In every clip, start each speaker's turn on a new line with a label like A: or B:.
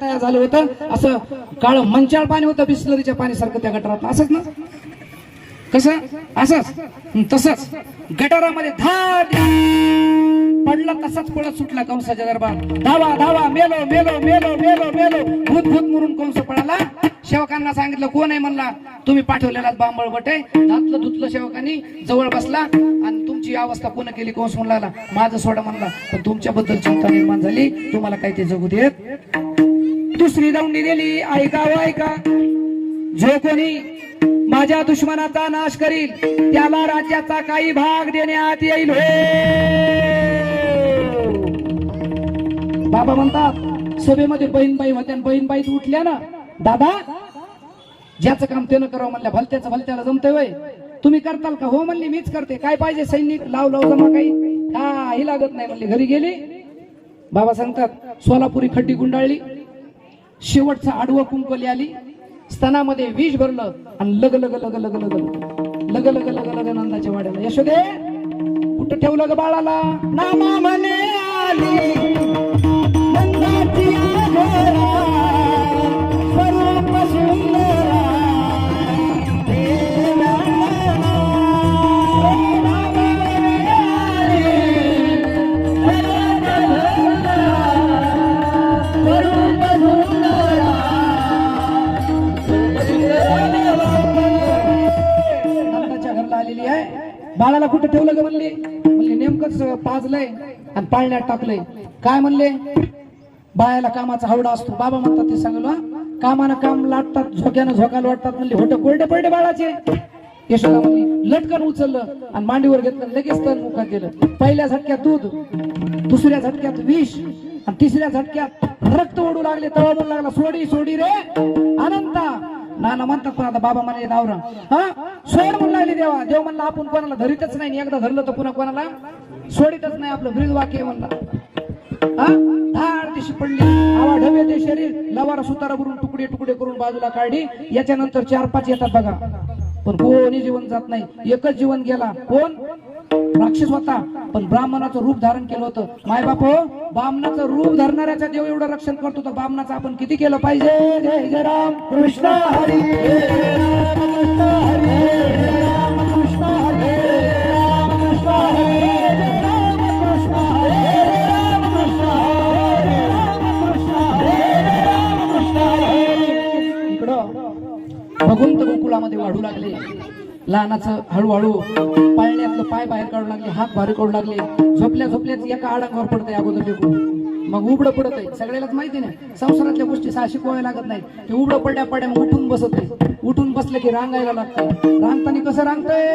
A: तयार झालं होतं. असं काळ मंचाळ पाणी होतं बिस्लरीच्या पाण्यासारखं त्या गटारात. असंच ना? कसं? असंच. तसंच. गटारामध्ये धाड पडला तसाच पळत सुटला कंसाच्या दरबार. धावा धावा मेलो मेलो मेलो मेलो मेलो. भूत भूत मुरून कंस पळाला. सेवकांना सांगितलं कोण आहे? म्हणला तुम्ही पाठवलेला बांबळ बटे घातलं धुतलं सेवकांनी जवळ बसला. आणि तुमची अवस्था कोण केली कंस म्हणला माझं सोडा म्हणला. पण तुमच्याबद्दल चिंता निर्माण झाली. तुम्हाला काही ते जगू देत दुसरी दौंडी दिली ऐका व ऐका जो कोणी माझ्या दुश्मनाचा नाश करील त्याला राज्याचा काही भाग देण्यात येईल. हो. बाबा म्हणतात सभेमध्ये बहीणबाई होत्या आणि बहीणबाई उठल्या ना. दादा ज्याचं काम त्यानं करावं म्हणल्या भलत्याचं भलत्याला जमतंय वय. तुम्ही करताल का? हो म्हणली मीच करते. काय पाहिजे सैनिक? लाव लाव जमा काही. काही लागत नाही म्हणली. घरी गेली. बाबा सांगतात सोलापुरी खड्डी गुंडाळली. शेवटचं आडवं कुंकली आली स्तनामध्ये विष भरलं आणि लग लग लग लग लग लग लग लग लग नंदाच्या वाड्याला यशोदे कुठं ठेवलं ग बाळाला नामा म्हणे आली नंदाची पाळणा कुठे ठेवलं ग म्हणले? म्हणले नेमकंच पाजलंय आणि पाळण्यात टाकलंय. काय म्हणले? बायाला कामाचा हावडा असतो. बाबा म्हणतात ते सांगलो कामानं काम लाटतात झोक्यानं झोकायला वाटतात. म्हणले होट कोरडे पडले बाळाचे. यशोदा म्हणली लटकन उचललं आणि मांडीवर घेतलं लगेच तण मुखात गेलं. पहिल्या झटक्यात दूध दुसऱ्या झटक्यात विष आणि तिसऱ्या झटक्यात रक्त ओढू लागले तवा लागला सोडी सोडी रे अनंता. नाना म्हणतात पण आता बाबा म्हणाले नावरा. हा? सोड म्हणून लागले देवा. देव म्हणला आपण कोणाला धरीतच नाही एकदा धरलं तर पुन्हा कोणाला सोडितच नाही आपलं. ब्रीद वाक्य म्हणला. हा? धाड दिशी पडली. आवा ढवे ते शरीर. लवारा सुतारा भरून तुकडे तुकडे करून बाजूला काढली. याच्यानंतर चार पाच येतात बघा. पण कोणी जीवन जात नाही. एकच जीवन गेला. कोण? राक्षस होता. पण ब्राह्मणाचं रूप धारण केलं होतं. माय बाप ब्राह्मणाचं रूप धरणाऱ्याचा देव एवढं रक्षण करतो तर ब्राह्मणाचं आपण किती केलं पाहिजे? इकडं. भगवंत गोकुळामध्ये वाढू लागले. लहानाचं हळूहळू पाळण्या पाय बाहेर काढू लागले हात बाहेर काढू लागले. झोपल्या झोपल्याच एका आडांवर पडतंय अगोदर लेकरू. मग उबडं पडत आहे सगळ्यालाच माहिती नाही. संसारातल्या गोष्टी साहसी पोहायला लागत नाही ते उबडं पडल्या पड्या मग उठून बसत आहे उठून बसलं की रांगायला लागतंय. रांगताना कसं रांगतंय?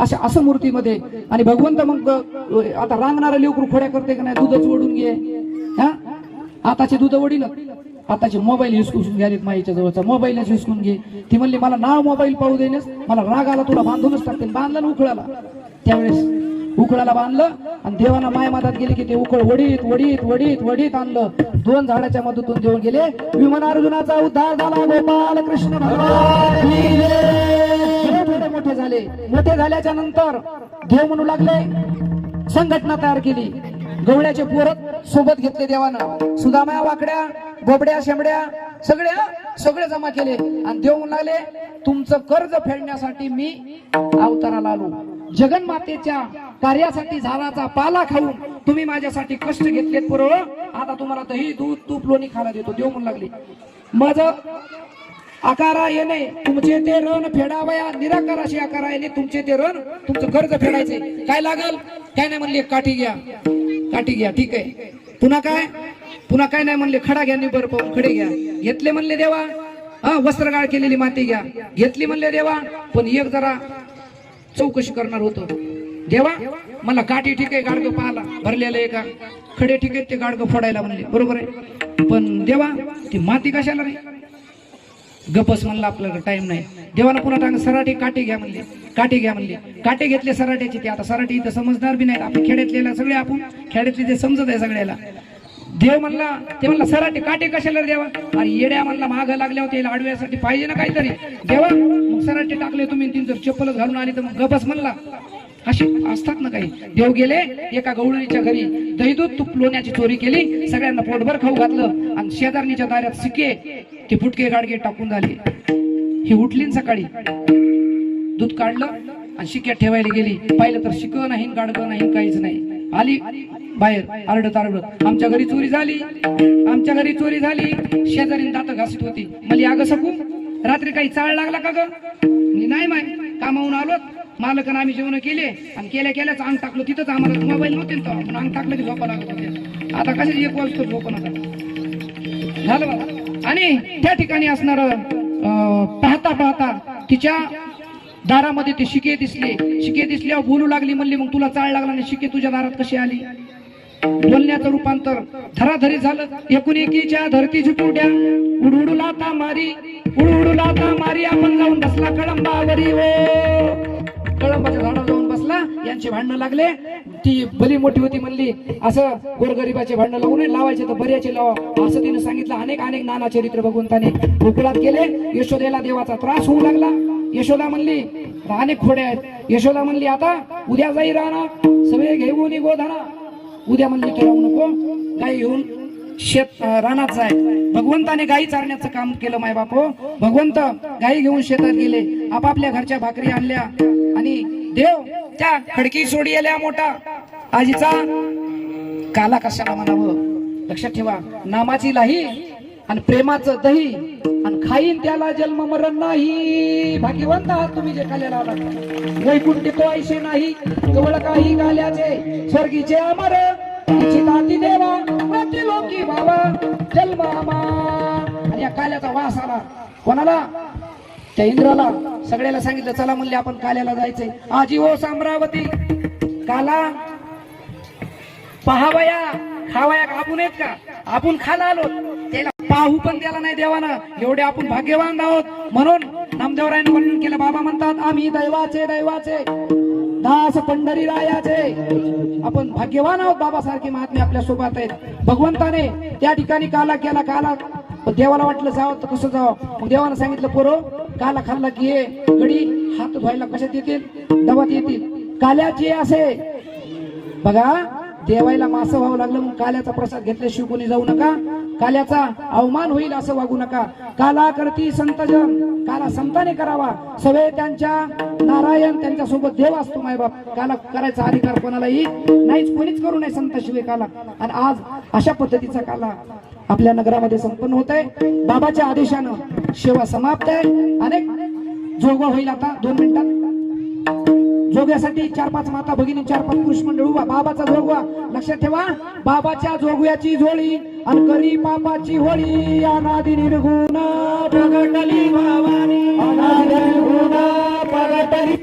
A: अशा असं मूर्तीमध्ये आणि भगवंत मग आता रांगणारा लेकरू खोड्या करते का नाही दूधच ओढून घे. हा? आताचे दूध वडील आताचे मोबाईल हिसकून घ्यालेत माईच्या जवळचा. मोबाईलच हिसकून घे. ती म्हणली मला नाव मोबाईल पाहू देण्यास मला राग आला तुला बांधूनच टाकते. बांधलं ना उखळाला. त्यावेळेस उकळाला बांधलं आणि देवाना माय मातात गेले की ते उकळ वडीत वडीत वडीत वडीत आणलं. दोन झाडाच्या मधून देऊन गेले. विमान अर्जुनाचा उद्धार झाला. गोपाल कृष्ण भगवान. मोठे झाले. मोठे झाल्याच्यानंतर देव म्हणू लागले संघटना तयार केली. गवळ्याचे पोरत सोबत घेतले देवानं. सुदामाया वाकड्या बोबड्या शेंबड्या सगळ्या सगळे जमा केले. आणि देव म्हणू लागले तुमचं कर्ज फेडण्यासाठी मी अवताराला आलो. जगन्मातेच्या कार्यासाठी झाडाचा पाला खाऊन तुम्ही माझ्यासाठी कष्ट घेतलेत बरोबर आता तुम्हाला दही दूध तूप लोणी खायला देतो. देव म्हणू लागले माझं आकारा येणे तुमचे ते रण फेडावया निराकाराशी आकारा येणे तुमचे ते रण तुमचं कर्ज फेडायचे. काय लागल? काय नाही म्हणले काठी घ्या. काठी घ्या ठीक आहे. पुन्हा काय? पुन्हा काय नाही म्हणले खडा घ्या निबर पाहून खडे घ्या. घेतले म्हणले देवा? हा वस्त्रगाळ केलेली माती घ्या. घेतली म्हणले देवा? पण एक जरा चौकशी करणार होतो. देवा मला काठी ठीक आहे गाडगं पाहाला. भरलेलं आहे का? खडे ठीक आहेत ते गाडगं फोडायला म्हणले. बरोबर आहे. पण देवा ती माती कशाला रे? गपस म्हणलं आपल्याला टाइम नाही. देवाला पुन्हा टांग सराटे काटे घ्या म्हणले. काटे घ्या म्हणले. काटे घेतले सराट्याचे ते. आता सराटे इथं समजणार बी नाहीत. आपण खेड्यातलेला सगळे आपण. खेड्यातले ते समजत आहे सगळ्याला. देव म्हणला ते म्हणला सराटे काटे कशाला देवा? अरे येड्या म्हणला माग लागल्या होत्या. आडव्यासाठी पाहिजे ना काहीतरी. देवा मग सराटे टाकले तुम्ही तीन जर चप्पल घालून आली तर मग गपस म्हणला. असे असतात ना काही. देव गेले एका गवळणीच्या घरी दहीदूध तूप लोण्याची चोरी केली सगळ्यांना पोटभर खाऊ घातलं आणि शेजारणीच्या दारात सिके ते फुटके गाडगे टाकून झाले. ही उठली सकाळी. दूध काढलं आणि शिक्या ठेवायला गेली. पाहिलं तर शिक नाही गाडगं नाही काहीच नाही. आली बाहेर आरडत आरडत. आमच्या घरी चोरी झाली. आमच्या घरी चोरी झाली. शेजारी दात घासत होती. मला अगं सकू रात्री काही चाळ लागला का ग? नाही माय कामावून आलो मालकानं आम्ही जेवण केले आणि केल्या केल्याच अंग टाकलं. तिथंच आम्हाला मोबाईल नव्हते ना तेव्हा. पण अंग टाकलं की झोपा लागत होते आता कशाची एक वाजतो झोपा नका झालं बघा आणि त्या ठिकाणी असणार पाहता पाहता तिच्या दारामध्ये ते शिके दिसले. शिके दिसल्यावर बोलू लागली म्हणली मग तुला चाळ लागला आणि शिके तुझ्या दारात कशी आली? बोलण्याचं रूपांतर धराधरी झालं. एकूण एकीच्या धरती झुटुड्या उडुडू लाता मारी उडुडू लाता मारी. आपण जाऊन बसला कळंबावरी. हो. कळंबाच्या झाडावर जाऊन बसला यांचे भांडणं लागले. ती भली मोठी होती म्हणली असं गोरगरिबाचे भांडणं लावू नये लावायचे तर बऱ्याचे लावा. असं तिने सांगितलं. अनेक अनेक नाना चरित्र भगवंताने गोकुळात केले यशोदेला देवाचा त्रास होऊ लागला. यशोदा म्हणली अनेक खोडे आहेत. यशोदा म्हणली आता उद्या जाई राहणार सगळे घेऊन गोधना उद्या म्हणली की राहू नको गाई घेऊन शेत रानात जाय. भगवंताने गाई चारण्याचं काम केलं माय बापो भगवंत गाई घेऊन शेतात गेले. आपापल्या घरच्या भाकरी आणल्या. आणि देव त्या खडकी सोडी आल्या मोठा. आजीचा काला कशाला म्हणावं? लक्षात ठेवा नामाची लाही आणि प्रेमाचं दही आणि खाईन त्याला जन्म मरण नाही. भाग्यवंत आहात तुम्ही जे खाल्याला आलात वैकुंठ तो ऐसे नाही कवळ काही गाल्याचे स्वर्गीचे अमर चिताती देवा बाबा जन्मामा आणि या काल्याचा वास आला. कोणाला? त्या इंद्राला सगळ्याला सांगितलं चला म्हणले आपण काल्याला जायचंय. आजी ओ साम्रावती काला पहावया खावया आपण येत का? आपण खाला आलो. त्याला पाहू पण त्याला नाही देवाना. एवढे आपण भाग्यवान आहोत. म्हणून नामदेवरायनं वर्णन केलं बाबा म्हणतात आम्ही दैवाचे दैवाचे दास पंढरी रायाचे. आपण भाग्यवान आहोत बाबासारखे महात्मे आपल्यासोबत आहेत. भगवंताने त्या ठिकाणी काला केला काला. पण देवाला वाटलं जावं तर कसं जावं? मग देवानं सांगितलं पोरो काला खाल्ला की ये गडी हात धुवायला कशात येतील? दवात येतील. काल्याचे असे. बघा देवायला मासं व्हावं लागलं मग काल्याचा प्रसाद घेतल्याशिवाय कोणी जाऊ नका. काल्याचा अवमान होईल असं वागू नका. काला करती संतजन. काला संताने करावा. सगळे त्यांच्या नारायण त्यांच्यासोबत देव असतो मायबाप काला करायचा अधिकार कोणालाही नाहीच कोणीच करू नये संताशिवाय काला. आणि आज अशा पद्धतीचा काला आपल्या नगरामध्ये संपन्न होत आहे बाबाच्या आदेशानं सेवा समाप्त आहे. अनेक जोगवा होईल आता दोन मिनिटात. जोग्यासाठी चार पाच माता भगिनी चार पाच पुरुष मंडळ उभा. बाबाचा जोगवा लक्षात ठेवा. बाबाच्या जोगव्याची झोळी आणि करी पापाची होळी. अनादि निर्गुण प्रगटली भावानी. अनादि निर्गुण प्रगटली.